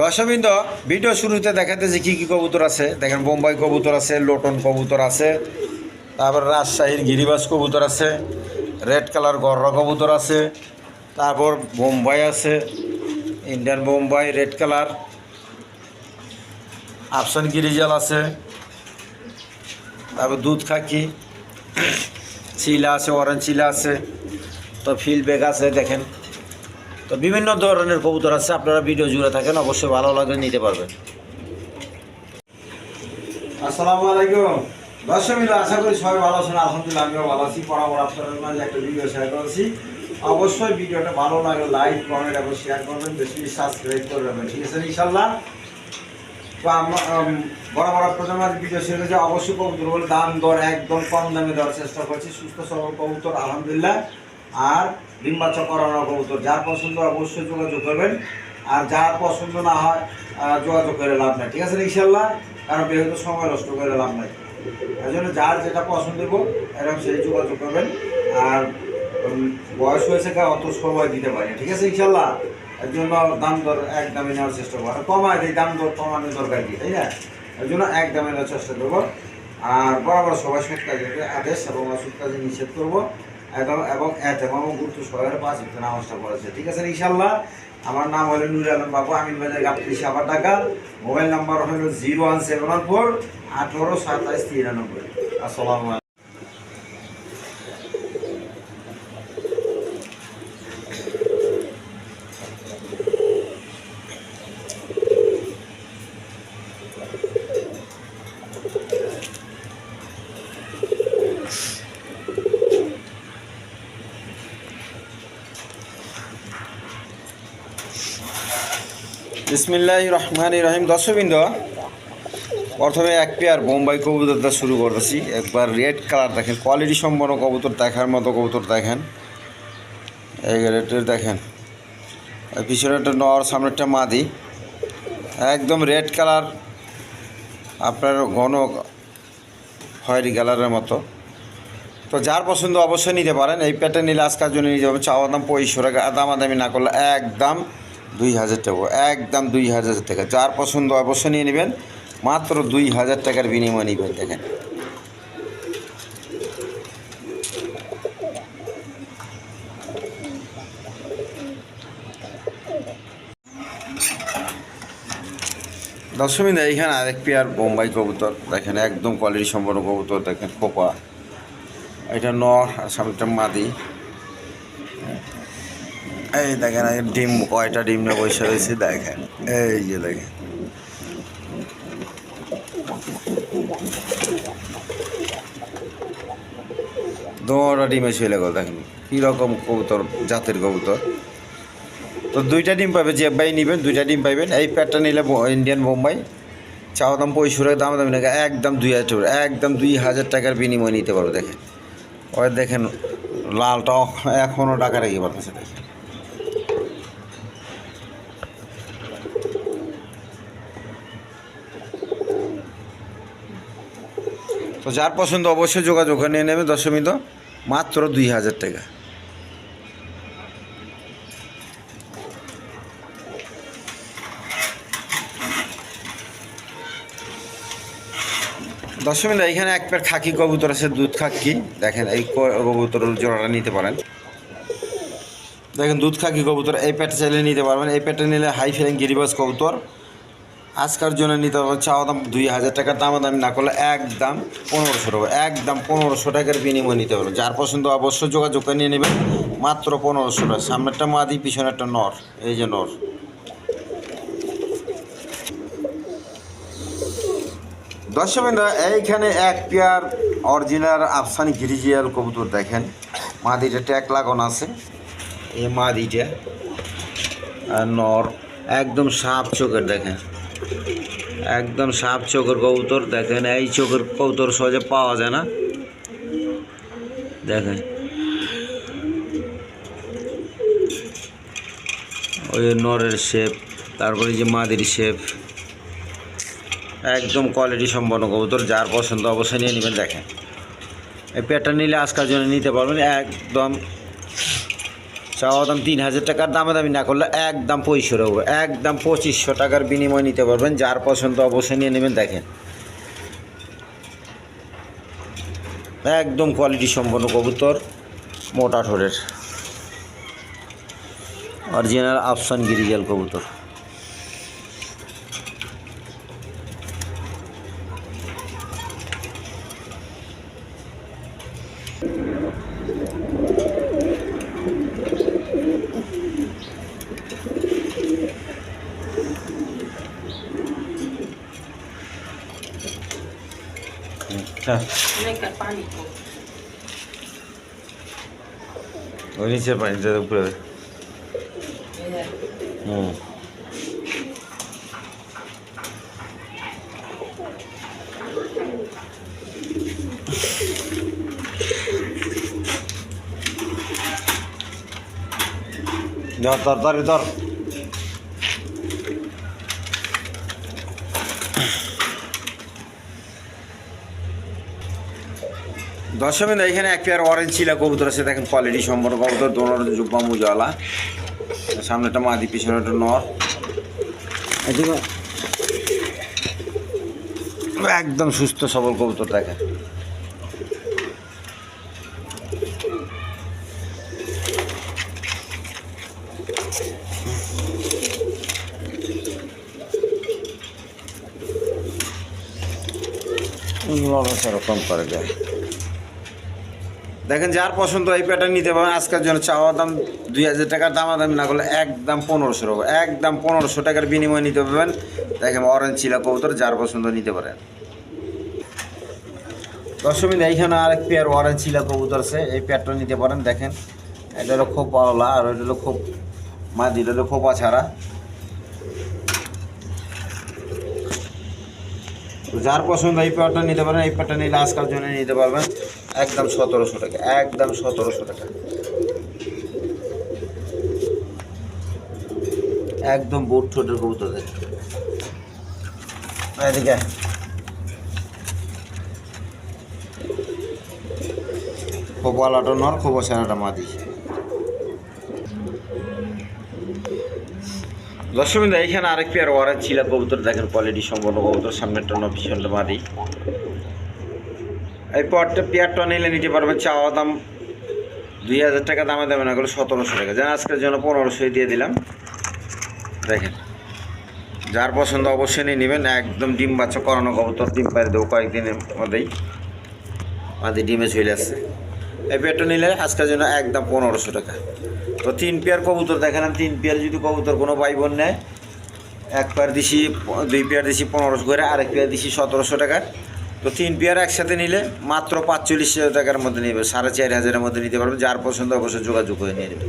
দর্শকবৃন্দ, ভিডিও শুরুতে দেখাতেছে কী কী কবুতর আছে। দেখেন বোম্বাই কবুতর আছে, লোটন কবুতর আছে, তারপর রাজশাহীর গিরিবাস কবুতর আছে, রেড কালার গররা কবুতর আছে, তারপর বোম্বাই আছে, ইন্ডিয়ান বোম্বাই রেড কালার, আফসান গিরিজাল আছে, তারপর দুধ খাকি, চিলা আছে, অরেঞ্জ চিলা আছে, তো ফিল ব্যাগ আছে, দেখেন। তো বিভিন্ন ধরনের কবুতর আছে আপনারা ভিডিও জুড়ে থাকেন অবশ্যই ভালো লাগলে নিতে পারবেন। আসসালামু আলাইকুম। দর্শক মিলে আশা করি সবাই ভালো আছেন আলহামদুলিল্লাহ আমিও ভালো আছি। বরাবর আপনাদের মাঝে একটা ভিডিও শেয়ার করেছি। অবশ্যই ভিডিওটা ভালো লাগে লাইক কমেন্ট এবং শেয়ার করবেন বেশি সাবস্ক্রাইব করে রাখবেন ঠিক আছে ইনশাল্লাহ উম, বরাবর আপনাদের মাঝে ভিডিও শেয়ার করেছি অবশ্যই কবুতর দাম দর একদম কম দামে দেওয়ার চেষ্টা করছি। সুস্থ সবল কবুতর আলহামদুলিল্লাহ। আর ডিম বাচ্চা করানো কবুতর। যার পছন্দ অবশ্যই যোগাযোগ করবেন। আর যার পছন্দ না হয় যোগাযোগ করে লাভ নাই, ঠিক আছে ইনশাল্লাহ কারণ যেহেতু সময় নষ্ট করে লাভ নাই। এই জন্য যার যেটা পছন্দ দেবো এরকম সেই যোগাযোগ করবেন। আর বয়স হয়েছে কা অত সময় দিতে পারি ঠিক আছে ইনশাল্লাহ এর জন্য দাম দর এক দামে নেওয়ার চেষ্টা করব। কমায় দিই, দাম দর কমানোর দরকার কি, তাই না? এর জন্য এক দামে নেওয়ার চেষ্টা করব। আর বরাবর সবাই সৎ কাজে আদেশ এবং অসৎ কাজে নিষেধ করব। এবং এবং এতেম এবং গুরুত্ব সহকারে পাঁচ ভিতরে নামাজটা পড়েছে ঠিক আছে ইনশাল্লাহ আমার নাম হলো নুর আলম বাবু, আমিন বাজার গাবতলি সাবার টাকা মোবাইল নাম্বার হলো zero one seven one four আঠারো সাতাইশ তিরানব্বই। আসসালামু বিসমিল্লাহ রহমান রহিম। দর্শকবৃন্দ, প্রথমে এক পেয়ার বোম্বাই কবুতরটা শুরু করতেছি। একবার রেড কালার দেখেন কোয়ালিটি সম্পন্ন কবুতর দেখার মতো কবুতর দেখেন। এই রেটের দেখেন আর পিছনে একটা নর সামনে একটা মাদি। একদম রেড কালার আপনার ঘন খয়েরি কালারের মতো। তো যার পছন্দ অবশ্যই নিতে পারেন। এই প্যাটার্ন নিলে আজকার জন্য নিতে পারবেন চাওয়া দাম পঁয়ষট্টি টাকা। দামাদামি না করলে একদম দুই হাজার টাকা, একদম দুই হাজার টাকা। যার পছন্দ অবশ্যই নিয়ে নেবেন, মাত্র দুই হাজার টাকার বিনিময় নেবেন, দেখেন। দশমী এইখানে আরেক পেয়ার বোম্বাই কবুতর, দেখেন, একদম কোয়ালিটি সম্পন্ন কবুতর, দেখেন, খোপা। এটা নর, আর সামনেটা মাদি। এই দেখেন ডিম, কয়টা ডিম নিয়ে বসে রয়েছে, দেখেন। এই যে দেখেন। দোড়া ডিমে ছেলে গো, দেখেন। কীরকম কবুতর, জাতের কবুতর। তো দুইটা ডিম পাবে, যে বাই নেবেন, দুইটা ডিম পাইবেন। এই প্যাটটা নিলে ইন্ডিয়ান বোম্বাই চাওয়া দাম পঁয়ষট্টি, দাম দাম না, একদম দুই হাজার একদম দুই হাজার টাকার বিনিময় নিতে পারবে দেখেন। ওই দেখেন, লালটা এখনও টাকা রেখে পারতেছে দেখেন। তো যার পছন্দ অবশ্যই যোগাযোগ নিয়ে নেবে দশমিত মাত্র দুই হাজার টাকা। দশমিন এখানে এক পেয়ার খাকি কবুতর আছে, দুধ খাকি। দেখেন এই কবুতর জোড়াটা নিতে পারেন। দেখেন দুধ খাকি কবুতর, এই প্যাটে চাইলে নিতে পারবেন। এই প্যাটে নিলে হাই ফেলিং গিরিবাস কবুতর। আজকার জন্য নিতে হবে চাওয়া দাম দুই হাজার টাকার দাম দামি না করলে একদম পনেরোশো টাকা একদম পনেরোশো টাকার বিনিময় নিতে হবে। যার পছন্দ অবশ্যই যোগাযোগ করে নিয়ে নেবেন, মাত্র পনেরোশো টাকা। সামনেরটা মাদি পিছনে একটা নর, এই যে নর। দর্শকেরা এইখানে এক পেয়ার অরিজিনাল আফসানি গিরিজিয়াল কবুতর দেখেন। মাদিটা ট্যাগ লাগানো আছে, এই মাদিটা আর নর একদম সাপ চোখের দেখেন। একদম সাপ চোখের কবুতর, দেখেন, এই চোখের কবুতর সহজে পাওয়া যায় না। দেখেন। ওই নরের শেপ, তারপরে যে মাদির শেপ, একদম কোয়ালিটি সম্পন্ন কবুতর, যার পছন্দ অবশ্যই নিয়ে নেবেন, দেখেন। এই প্যাটার্ন নিলে আজকাল জন্য নিতে পারবেন, একদম চাওয়া দাম তিন হাজার টাকার দামে দামি না করলে একদম পঁচিশশো হবে। একদম পঁচিশশো টাকার বিনিময় নিতে পারবেন। যার পছন্দ অবশ্যই নিয়ে নেবেন। দেখেন। একদম কোয়ালিটি সম্পন্ন কবুতর, মোটা ঠোরের অরিজিনাল আফসান গিরিজাল কবুতর। ওই নিচে পানিটা উপরে এই যে, হুম ধর ধর ধর ধর দশমী এখানে এক পেয়ার অরেঞ্জ ছিল কবুতর আছে দেখেন কোয়ালিটি সম্পন্ন কবুতর, দোনোর জুব্বা মুজালা। সামনে একটা মাদি পিছনে একটা নর। একদম সুস্থ সবল কবুতর দেখে লড়াচড়া কম করে যায় দেখেন যার পছন্দ এই প্যাটার্ন নিতে পারেন আজকের জন্য চাওয়া দাম দুই হাজার টাকার দামাদামি না করলে একদম পনেরোশো টাকা, একদম পনেরোশো টাকার বিনিময়ে নিতে পারবেন। দেখেন অরেঞ্জ চিলা কবুতর, যার পছন্দ নিতে পারেন। দশমী এইখানে আরেক পেয়ার অরেঞ্জ চিলা কবুতর আছে, এই পেয়ারটা নিতে পারেন। দেখেন, এটা হলো খুব পাওলা আর এটা হলো খুব মাদি, এটা হলো খোপা ছাড়া যার পছন্দ এই পেয়ারটা নিতে পারেন, এই পেয়ারটা নিলে আজকাল জন্য নিতে পারবেন। একদম সতেরোশো টাকা, একদম সতেরোশো টাকা। একদম বুট ছোটের কবুতর এদিকে। খোপালাটা নর, খোপা ছানাটা মাদি। দশমিন এইখানে আরেক পেয়ার ওয়ারেন্ট ছিল কবুতর দেখেন কোয়ালিটি সম্পন্ন কবুতর, সামনেরটা নর, পিছনটা মাদি। এই পরটা পেয়ারটা নিলে নিতে পারবে চাওয়া দাম দুই হাজার টাকা, দামে দেবে না গেলে সতেরোশো টাকা। যেন আজকের জন্য পনেরোশোই দিয়ে দিলাম। দেখেন, যার পছন্দ অবশ্যই নিয়ে নেবেন। একদম ডিম বাচ্চা করানো কবুতর, ডিম পাড়ি দেবো কয়েকদিনের মধ্যেই। মাদি ডিমে চলে আসছে। এই পেয়ারটা নিলে আজকের জন্য একদম পনেরোশো টাকা। তো তিন পেয়ার কবুতর দেখালাম তিন পেয়ার যদি কবুতর কোনো ভাই বোন নেয়, এক পেয়ার দিছি, দুই পেয়ার দিছি পনেরোশো করে, আরেক পেয়ার দিছি সতেরোশো টাকা। তো তিন পেয়ার একসাথে নিলে মাত্র পাঁচচল্লিশ হাজার টাকার মধ্যে নেবে, সাড়ে চার হাজারের মধ্যে নিতে পারবে, যার পছন্দ অবশ্যই যোগাযোগ করে নিয়ে নেবে।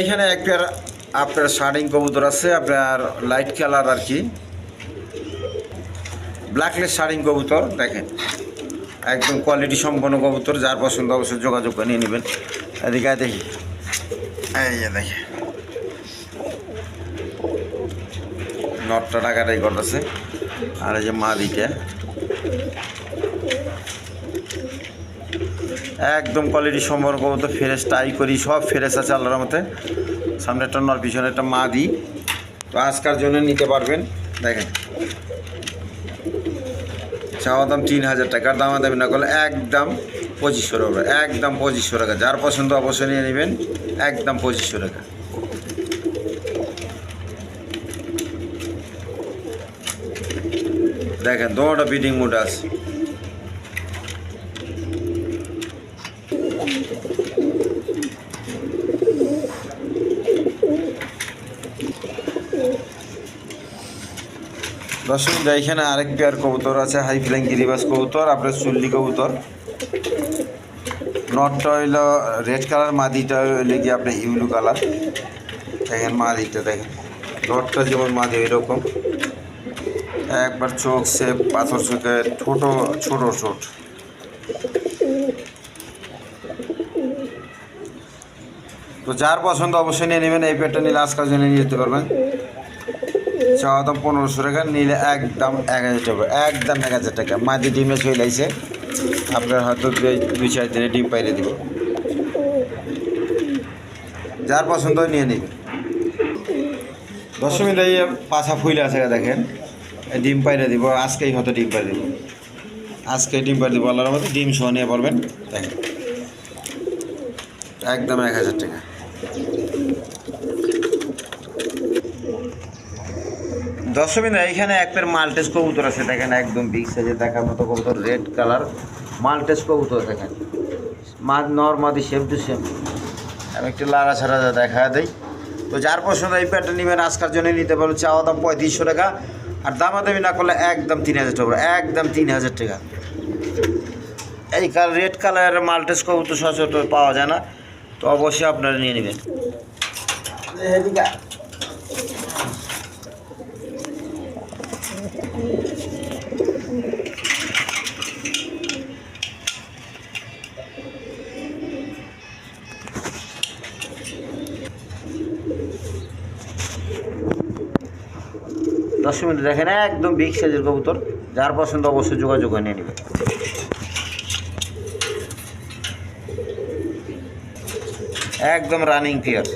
এইখানে এক পেয়ার আপনার শার্টিং কবুতর আছে, আপনার লাইট কালার আর কি। ব্ল্যাকলেস শার্টিং কবুতর, দেখেন, একদম কোয়ালিটি সম্পন্ন কবুতর, যার পছন্দ অবশ্যই যোগাযোগ করে নিয়ে নেবেন। এদিকে দেখি। দেখে। নটটা টাকাটাই করতেছে। আর এই যে মা দিটা একদম কোয়ালিটি সম্পর্ক কবুতর ফ্রেশ টাই করি, সব ফ্রেশ আছে আল্লাহর মতে সামনে একটা নর, পিছনে একটা মা দিই তো আজকার জন্য নিতে পারবেন। দেখেন। চাওয়া দাম তিন হাজার টাকার দামা দামি না করলে একদম পঁচিশশো টাকা, একদম পঁচিশশো টাকা। যার পছন্দ অবশ্যই নিয়ে নেবেন, একদম পঁচিশশো টাকা। দেখেন দোনোটা বিডিং মুড আছে। দর্শক, এখানে আরেক পেয়ার কবুতর আছে হাই ফ্লাইং গিরিবাস কবুতর, আপনার চুল্লি কবুতর। নটটা হইল রেড কালার, মাদিটা হইলে কি আপনার ইউলু কালার। দেখেন মাদিটা, দেখেন। নটটা যেমন মাদি ওই রকম একবার চোখ সে পাথর চোখে, ছোট ছোট ছোট। তো যার পছন্দ অবশ্যই নিয়ে নেবেন, এই পেটটা নিলে আজকাল জন্য নিয়ে যেতে পারবেন। চাওয়া দাম পনেরোশো টাকা, নিলে একদম এক হাজার টাকা, একদম এক হাজার টাকা। মাঝে ডিমে চলে আইছে। আপনার হয়তো দুই- চার দিনে ডিম পাইরে দিব। যার পছন্দ নিয়ে নিবে দশমী এই পাছা ফুলে আছে দেখেন ডিম পাইরে দিব, আজকেই হয়তো ডিম পাই দিব। আজকে ডিম পাই দিব, আল্লাহর মধ্যে ডিম সহ নিয়ে পড়বেন দেখেন, একদম এক হাজার টাকা। না এইখানে এক পের মাল্টেস কবুতর আছে, দেখেন একদম বিগ সাইজে দেখার মতো কবুতর রেড কালার মাল্টেস কবুতর, দেখেন। মা, নর্মাদি সেম টু সেম আমি একটু লাড়া ছাড়া দেখা দেই। তো যার পছন্দ এই প্যাটটা নেবেন, আজকার জন্য নিতে পারবেন চাওয়া দাম পঁয়ত্রিশশো টাকা, আর দামাদামি না করলে একদম তিন হাজার টাকা, একদম তিন হাজার টাকা। এই কাল রেড কালারের মাল্টেস কবুতর সচরাচর পাওয়া যায় না, তো অবশ্যই আপনারা নিয়ে নেবেন। দশ মিনিট দেখেন, একদম বিগ সাইজের কবুতর। যার পছন্দ অবশ্যই যোগাযোগ নিয়ে নেবে একদম রানিং ক্লিয়ার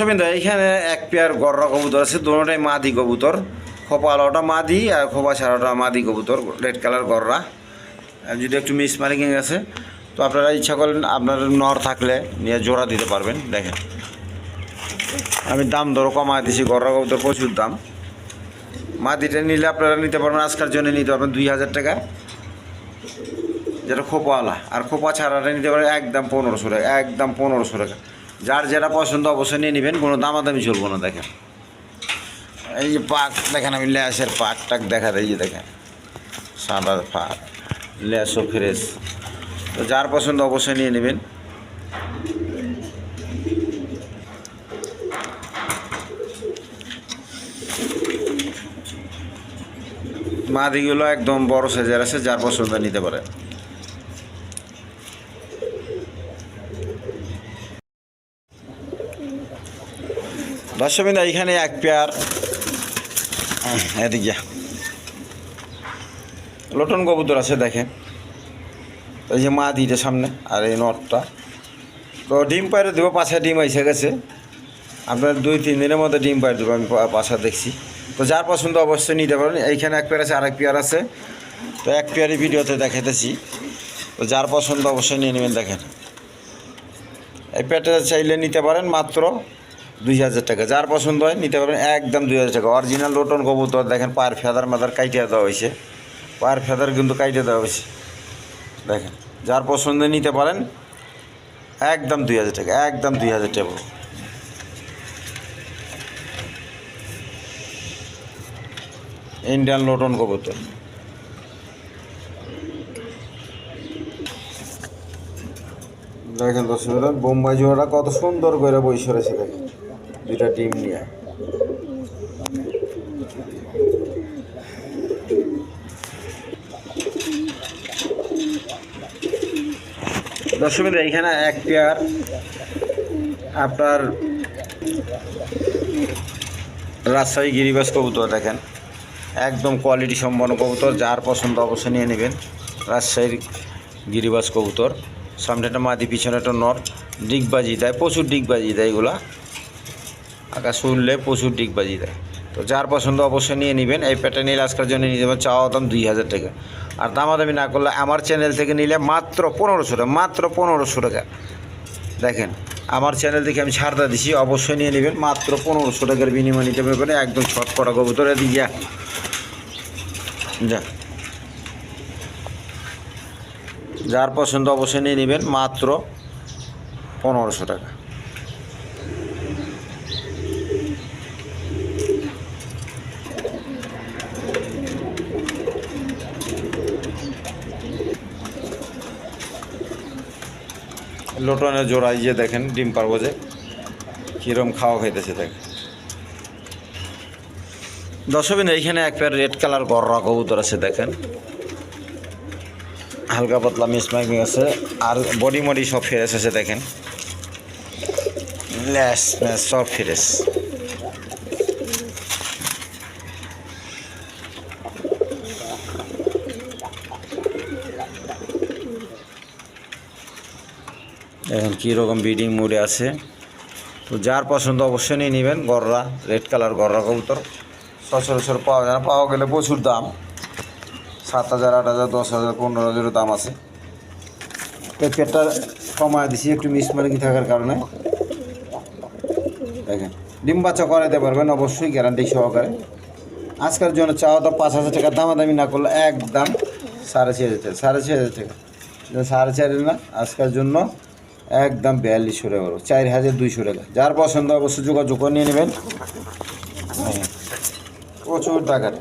দর্শকবৃন্দ এইখানে এক পেয়ার গররা কবুতর আছে, দুটোটাই মাদি কবুতর। খোপা আলোটা মাদি আর খোপা ছাড়াটা মাদি কবুতর, রেড কালার গররা। যদি একটু মিস মার্কিং আছে, তো আপনারা ইচ্ছা করেন আপনার নর থাকলে নিয়ে জোড়া দিতে পারবেন, দেখেন। আমি দাম ধরো কমায় দিছি, গররা কবুতর প্রচুর দাম। মাদিটা নিলে আপনারা নিতে পারবেন, আজকার জন্য নিতে পারবেন দুই হাজার টাকা। যেটা খোপাওয়ালা, আর খোপা ছাড়াটা নিতে পারেন একদম পনেরোশো টাকা, একদম পনেরোশো টাকা। যার যেটা পছন্দ অবশ্যই নিয়ে নেবেন, কোনো দামাদামি চলবো না, দেখেন। এই যে পাক, দেখেন আমি ল্যাসের পাক টাক দেখা দেয় যে দেখেন, সাদা পাক ল্যাসও ফ্রেশ। তো যার পছন্দ অবশ্যই নিয়ে নেবেন। মাদিগুলো একদম বড় সাইজের আছে, যার পছন্দ নিতে পারে দর্শকবিন্দু এইখানে এক পেয়ার। এদিক লটন কবুতর আছে, দেখেন। এই যে মা দিটা সামনে, আর এই নটটা। তো ডিম পাইরে দেবো পাছা ডিম এসে গেছে। আপনার দুই, তিন দিনের মধ্যে ডিম পাইরে দেবো, আমি পা- পাছা দেখছি। তো যার পছন্দ অবশ্যই নিতে পারেন। এইখানে এক পেয়ার আছে আর এক পেয়ার আছে। তো এক পেয়ারই ভিডিওতে দেখাইতেছি। তো যার পছন্দ অবশ্যই নিয়ে নেবেন, দেখেন। এই পেয়ারটা চাইলে নিতে পারেন, মাত্র দুই হাজার টাকা। যার পছন্দ হয় নিতে পারবেন, একদম দুই হাজার টাকা। অরিজিনাল লোটন কবুতর, দেখেন পায়ের ফেদার মাদার কাইটে দেওয়া হয়েছে। পায়ের ফেদার কিন্তু কাইটে দেওয়া হয়েছে। দেখেন, যার পছন্দ নিতে পারেন, একদম দুই হাজার টাকা, একদম দুই হাজার টাকা। ইন্ডিয়ান লোটন কবুতর। দেখেন দর্শক বোম্বাই জোড়াটা কত সুন্দর করে বইসে রয়েছে দেখেন। দুইটা টিম নিয়ে। দর্শক এইখানে এক পেয়ার আপনার রাজশাহী গিরিবাস কবুতর দেখেন। একদম কোয়ালিটি সম্পন্ন কবুতর, যার পছন্দ অবশ্যই নিয়ে নেবেন। রাজশাহীর গিরিবাস কবুতর। সামনে একটা মাদি, পিছনে একটা নর, ডিগবাজি দেয়, প্রচুর ডিগবাজি দেয় এগুলা। আকাশ উঠলে প্রচুর ডিগবাজি দেয়। তো যার পছন্দ অবশ্যই নিয়ে নেবেন। এই প্যাটার্ন নিলে আজকের জন্য নিয়ে যাবেন চাওয়া দাম দুই হাজার টাকা। আর দামাদামি না করলে আমার চ্যানেল থেকে নিলে মাত্র পনেরোশো টাকা, মাত্র পনেরোশো টাকা। দেখেন, আমার চ্যানেল থেকে আমি ছাড়টা দিছি, অবশ্যই নিয়ে নেবেন, মাত্র পনেরোশো টাকার বিনিময় নিতে পারবেন একদম ছটপটা কবুতরে যা যা। যার পছন্দ অবশ্যই নিয়ে নেবেন, মাত্র পনেরোশো টাকা। লোটনের জোড়া যে দেখেন, ডিম পারব যে। কীরকম খাওয়া খাইতেছে দেখ। দশবিন এইখানে এক পেয়ার রেড কালার গররা কবুতর আছে, দেখেন। হালকা পাতলা মিসমাইকিং আছে, আর বডি মডি সব ফ্রেশ আছে, দেখেন। ল্যাস, ম্যাস, সব ফ্রেশ দেখেন কীরকম ব্রিডিং মুডে আছে? তো যার পছন্দ অবশ্যই নিয়ে নেবেন, গররা রেড কালার গররা কবুতর। সচরাচর পাওয়া যায় না, পাওয়া গেলে প্রচুর দাম। সাত হাজার, আট হাজার, দশ হাজার, পনেরো হাজারও দাম আছে। প্যাকেটটা কমায় দিছি, একটু মিসমার্কিং থাকার কারণে। দেখেন, ডিম বাচ্চা করাইতে পারবেন, অবশ্যই গ্যারান্টি সহকারে। আজকের জন্য চাওয়া তো পাঁচ হাজার টাকা, দামাদামি না করলে একদম সাড়ে ছ হাজার টাকা, সাড়ে ছ হাজার টাকা। সাড়ে চার না, আজকের জন্য একদম বিয়াল্লিশশো টাকা চার হাজার দুইশো টাকা। যার পছন্দ অবশ্যই যোগাযোগ নিয়ে নেবেন। হ্যাঁ, প্রচুর টাকার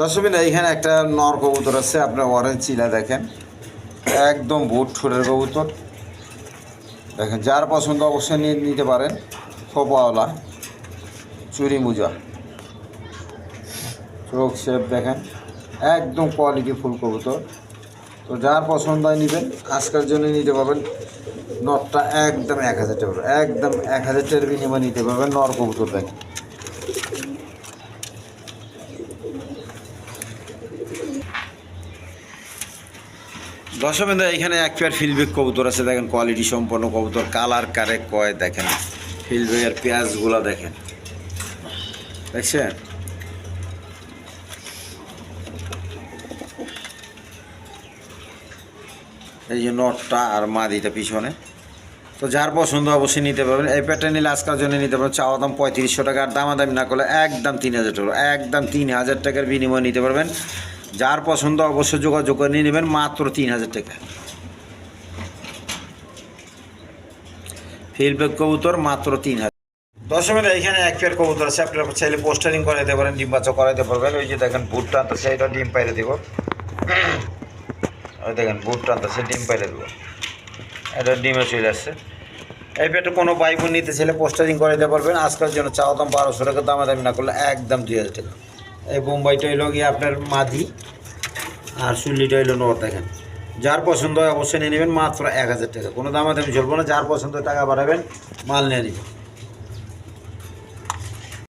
দর্শকের এইখানে একটা নর কবুতর আছে আপনার অরেঞ্জ চিলা দেখেন। একদম বুট ঠোঁটের কবুতর। দেখেন, যার পছন্দ অবশ্যই নিয়ে নিতে পারেন। খোপাওয়ালা, চুরি মুজা। চোখ শেপ দেখেন, একদম কোয়ালিটি ফুল কবুতর। তো যার পছন্দ হয় নেবেন, আজকের জন্য নিতে পারবেন নটটা একদম এক হাজার টাকা একদম এক হাজার টাকার বিনিময়ে নিতে পারবেন নর কবুতর দেখেন। দশমেন্দ্র এখানে এক পেয়ার ফিলবেক কবুতর আছে, দেখেন কোয়ালিটি সম্পন্ন কবুতর। কালার কারেক্ট কয়, দেখেন। ফিলবেকের পেঁয়াজগুলো দেখেন। দেখছেন? এই যে নটটা আর মাদিটা পিছনে। তো যার পছন্দ অবশ্যই নিতে পারবেন। এই প্যাটটা নিলে আজকাল জন্য নিতে পারবেন, চাওয়া দাম পঁয়ত্রিশশো টাকা, আর দামাদামি না করলে একদম তিন হাজার টাকা, একদম তিন হাজার টাকার বিনিময়ে নিতে পারবেন। যার পছন্দ অবশ্যই যোগাযোগ করে নিয়ে নেবেন মাত্র তিন হাজার টাকা। ফিডব্যাক কবুতর মাত্র তিন হাজার। দশমের এইখানে এক পেয়ার কবুতর আছে। আপনারা চাইলে পোস্টারিং করাইতে পারেন ডিম বাচ্চা করাইতে পারবেন। ওই যে দেখেন বুট টানতেছে এটা ডিম পাইরে দেবো। ওই দেখেন বুট টানতেছে ডিম পাইরে দেবো। এটা ডিমে চলে আসছে। এই পেটে কোনো বাইক নিতে চাইলে পোস্টারিং করাইতে পারবেন। আজকের জন্য চাওয়া দাম বারোশো টাকা দামে দামি না করলে একদম দুই হাজার টাকা। এই বোম্বাইটা হইল গিয়ে আপনার মাদি আর চুল্লিটা হইল নর, দেখেন। যার পছন্দ হয় অবশ্যই নিয়ে নেবেন, মাত্র এক হাজার টাকা। কোনো দামে আমি চলবো না, যার পছন্দ টাকা বাড়াবেন, মাল নিয়ে নেবেন।